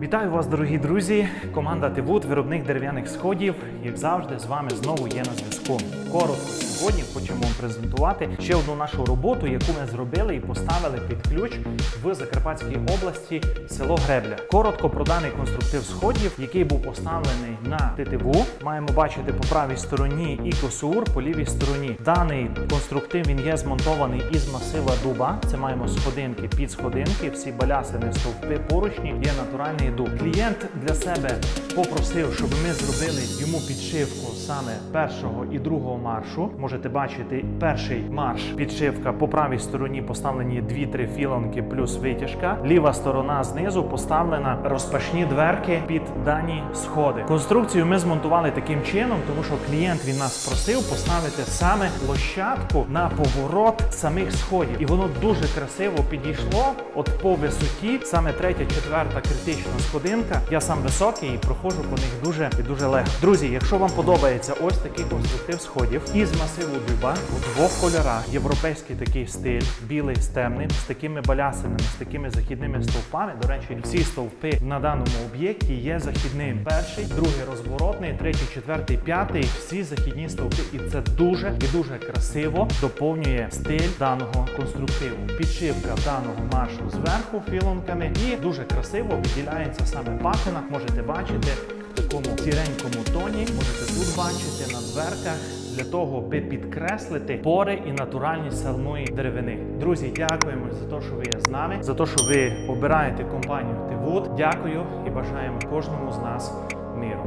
Вітаю вас, дорогі друзі! Команда Тивут, виробник дерев'яних сходів. Як завжди, з вами знову є на зв'язку. Коротко сьогодні хочемо вам презентувати ще одну нашу роботу, яку ми зробили і поставили під ключ в Закарпатській області село Гребля. Коротко про даний конструктив сходів, який був поставлений на титиву. Маємо бачити по правій стороні і косур, по лівій стороні. Даний конструктив він є змонтований із масива дуба. Це маємо сходинки під сходинки, всі балясини, стовпи, поручні є натуральний дуб. Клієнт для себе попросив, щоб ми зробили йому підшивку саме першого і другого маршу. Можете бачити перший марш підшивка по правій стороні поставлені 2-3 філонки плюс витяжка. Ліва сторона знизу поставлена розпашні дверки під дані сходи. Конструкцію ми змонтували таким чином, тому що клієнт він нас просив поставити саме площадку на поворот самих сходів, і воно дуже красиво підійшло. От по висоті, саме третя, четверта критична сходинка. Я сам високий і проходжу по них дуже і дуже легко. Друзі, якщо вам подобається ось такий конструктив сходів із масиву дуба у двох кольорах, європейський такий стиль, білий з темним, з такими балясинами, з такими західними стовпами. До речі, всі стовпи на даному об'єкті є західними. Перший, другий розворотний, третій, четвертий, п'ятий. Всі західні стовпи, і це дуже і дуже красиво доповнює стиль даного конструктиву. Підшивка даного маршу зверху філонками і дуже красиво виділяється саме патина. Можете бачити в такому сіренькому тоні. Можете тут бачити на дверках для того, аби підкреслити пори і натуральність самої деревини. Друзі, дякуємо за те, що ви є з нами, за те, що ви обираєте компанію Тивуд. Дякую і бажаємо кожному з нас миру.